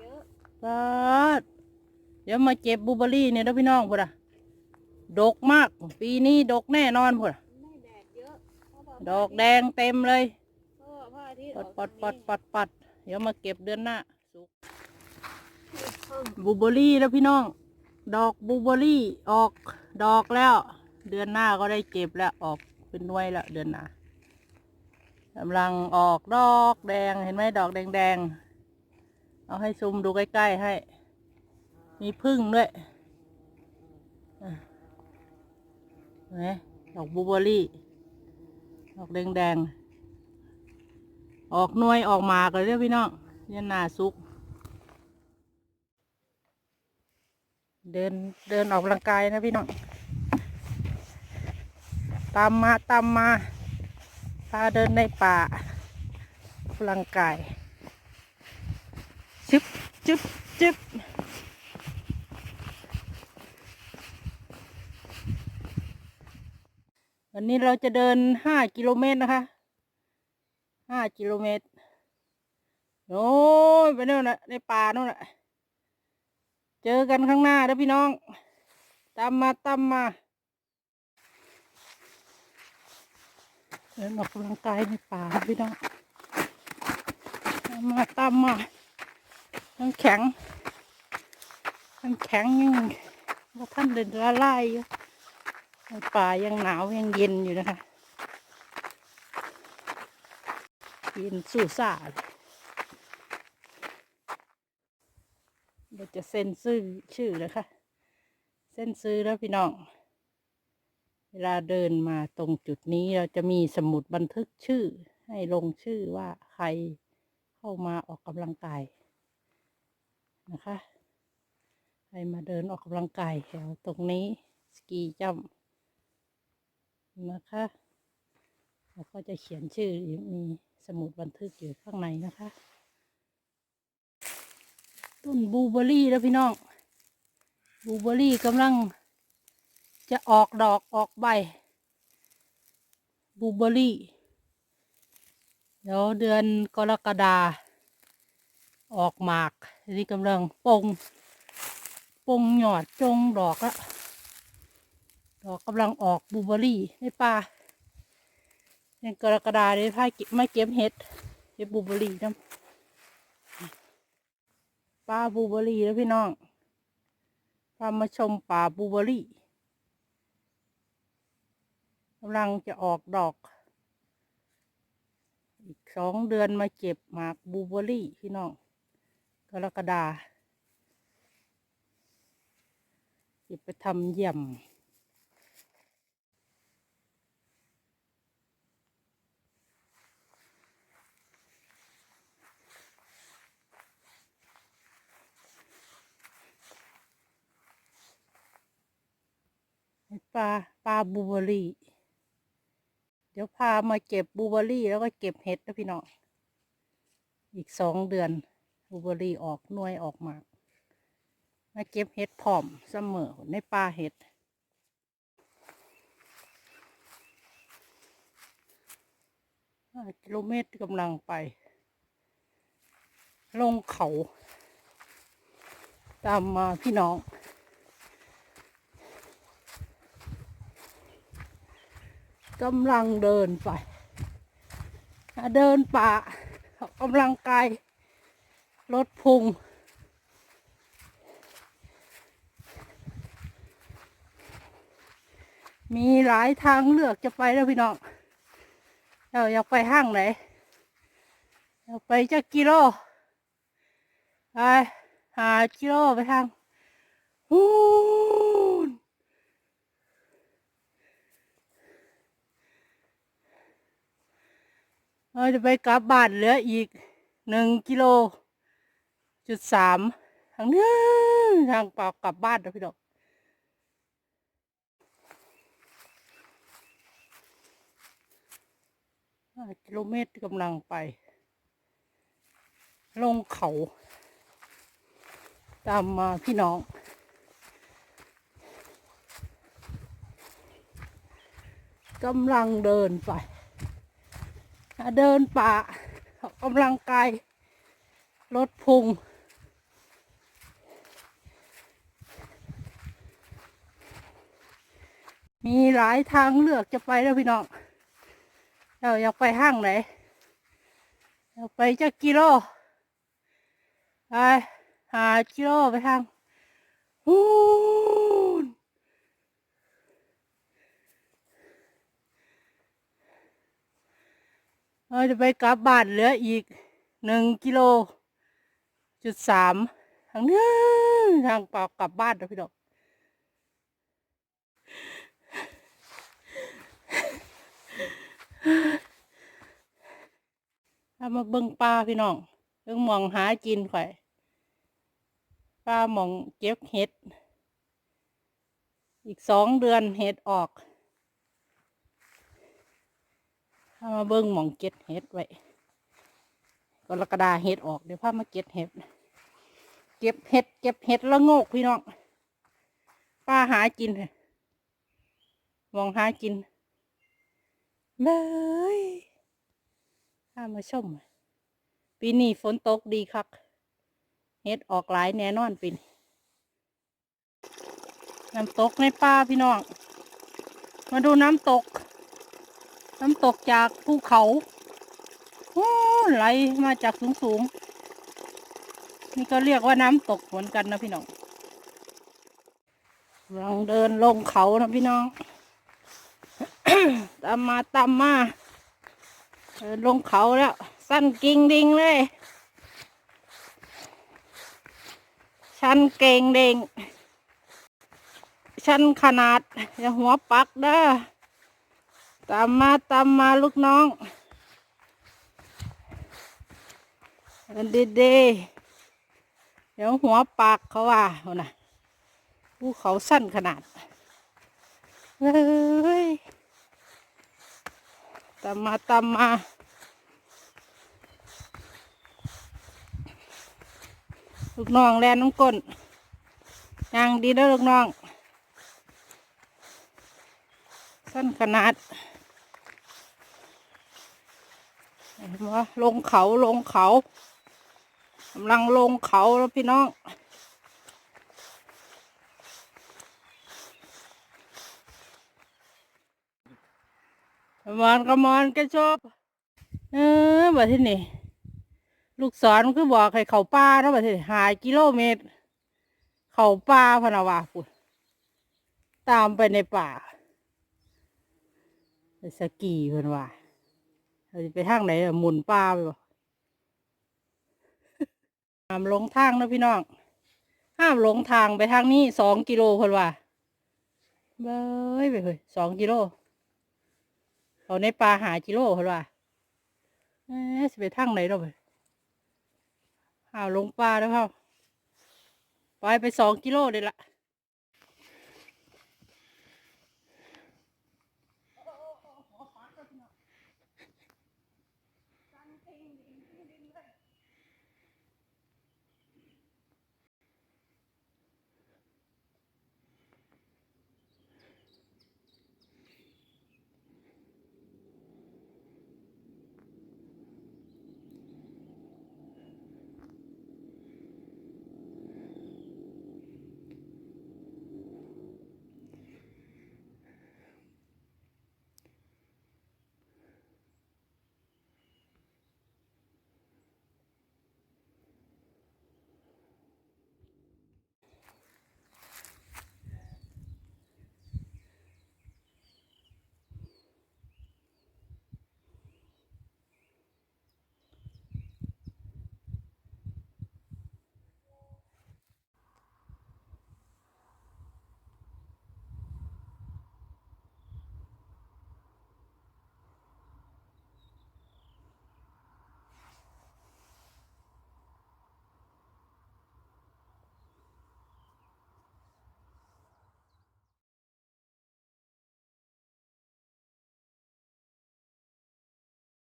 เยอะปาดเดี๋ยวมาเก็บบลูเบอร์รี่เนี่ยนะพี่น้องพุ่นอะดกมาก ปีนี้ดกแน่นอนพุ่นอะไม่แดดเยอะเพราะว่าดอกแดงเต็มเลยเพราะว่าพระอาทิตย์ปัอดอกปัดทางปัดนี้ปัดปัดเดี๋ยวมาเก็บเดือนหน้าสุกอืมบลูเบอร์รี่แล้วพี่น้อง ดอกบลูเบอร์รี่ออกดอกแล้ว เดือนหน้าก็ได้เก็บแล้วออกเป็นหน่วยแล้วเดือนหน้ากำลังออกดอกแดงเห็นไหมดอกแดงๆ เอาให้ซูมดูใกล้ๆให้ มีพึ่งด้วยอะเห็นไหมดอกบูเบอรี่ ดอกแดงๆ ออกน่วยออกหมากเลยเด้อพี่น้องเดือนนาสุก เดินเดินออกกำลังกายนะพี่น้อง ตามมาตามมาพาเดินในป่าออกกำลังกาย จึบจึบจึบวันนี้เราจะเดินห้ากิโลเมตรนะคะห้ากิโลเมตรโอ้ยไปโน่นนะในป่าโน่นนะเจอกันข้างหน้าเด้อพี่น้อง ตามมาตามมาเดินออกกำลังกายในป่าพี่น้องตามมาตามมา ทั้งแข็งทั้งแข็งยังว่าท่านเดินละลายอยู่ในป่ายังหนาวยังเย็นอยู่นะคะ เย็นสู่ซ่าเลยเดี๋ยวจะเซ็นชื่อชื่อนะคะ เซ็นซื้อแล้วพี่น้อง เวลาเดินมาตรงจุดนี้เราจะมีสมุดบันทึกชื่อ ให้ลงชื่อว่าใครเข้ามาออกกำลังกาย นะคะใครมาเดินออกกำลังกายแถวตรงนี้สกีจัมนะคะ แล้วก็จะเขียนชื่อมีสมุดบันทึกอยู่ข้างในนะคะ ต้นบลูเบอรี่แล้วพี่น้องบลูเบอรี่กำลังจะออกดอกออกใบบลูเบอรี่ เดี๋ยวเดือนกรกฎาคม ออกหมากนนี้กำลังปงปงหยอดจงดอกละดอกกำลังออกบูเบอรี่ในป่าเดือนกรกฎาเลยพาไม่เก็บเห็ดเก็บบูเบอรี่น้ำป่าบูเบอรี่แล้วพี่น้องพามาชมป่าบูเบอรี่กำลังจะออกดอก อีกสองเดือนมาเก็บหมากบูเบอรี่พี่น้อง กรกฎาเก็บไปทำเยี่ยมปลาปลาบูเบอรี่ เดี๋ยวพามาเก็บบูเบอรี่แล้วก็เก็บเห็ดนะพี่น้อง อีกสองเดือน บลูเบอรี่ออกหน่วยออกมากมาเก็บเห็ดพร้อมเสมอในป่าเห็ดกิโลเมตรกำลังไป ลงเขา ตามมาพี่น้อง กำลังเดินไป เดินป่าออกกำลังกาย ลดพุง มีหลายทางเลือกจะไปแล้วพี่น้องเราอยากไปห้างไหนอยากไปจักกิโลไปหากิโลไปทางฮู้นเราจะไปกลับบ้านเหลืออีกหนึ่งกิโล จุดสามทางนี้ทางเปล่ากลับบ้านนะพี่น้องกิโลเมตรกำลังไป ลงเขา ตามมาพี่น้อง กำลังเดินไป เดินป่าออกกำลังกายลดพุง มีหลายทางเลือกจะไปแล้วพี่น้องเราอยากไปห้างไหนอยากไปจักกิโลไปหากิโลไปทางฮู้นเราจะไปกลับบ้านเหลืออีกหนึ่งกิโลจุดสามทางนี้ทางเปล่ากลับบ้านนะพี่น้อง ถ้ามาเบิ่งปลาพี่น้องเบิ่งมองหากินข่อยปลาหมองเก็บเห็ด อีกสองเดือนเห็ดออกถ้ามาเบิ่งหมองเก็บเห็ดไว้กรกฎาเห็ดออกเดี๋ยวพามาเก็บเห็ด เก็บเห็ด เก็บเห็ดละโงกพี่น้องปลาหากินมองหากิน เลยข้ามาชม ปีนี้ฝนตกดีคักเห็ดออกหลายแน่นอนปีนน้ำตกในป่าพี่น้อง มาดูน้ำตก น้ำตกจากภูเขาโอ้ไหลมาจากสูงสูงๆนี่ก็เรียกว่าน้ำตกเหมือนกันนะพี่น้อง ลองเดินลงเขานะพี่น้อง ตามมาตามมาลงเขาแล้ว สั้นกิ่งดิ่งเลย ชันเก่งเด้งชันขนาดอย่าหัวปักเด้อตามมาตามมาลูกน้องเดินดีเดี๋ยวหัวปากเขาว่าเอานะภูเขาสั้นขนาดเฮ้ย ตามมาตามมาลูกน้องแลนน้ำก้นยางดีเด้อลูกน้อง สั้นขนาดเห็นบ่ลงเขาลงเขากำลังลงเขาแล้วพี่น้อง มอนก็มอนก็ชอบเออบัดที่นี่ลูกศรคือบอกให้เขาป่าเนาะบัดที่หากิโลเมตร เขาป่าพนาวาปุ่นตามไปในป่าไปสกีเพิ่นว่าเราจะไปทางไหนหมุนป่าไปบ่ห้ามหลงทางนะพี่น้อง ห้ามหลงทางไปทางนี้สองกิโลเพิ่นว่าเบ้ยไปเลยสองกิโล เขาในปลาหากิโลเพิ่นว่าเอ๊ะสิไปทางไหนเราไปหาลงปลาแล้วเขาไปไปสองกิโลเลยละ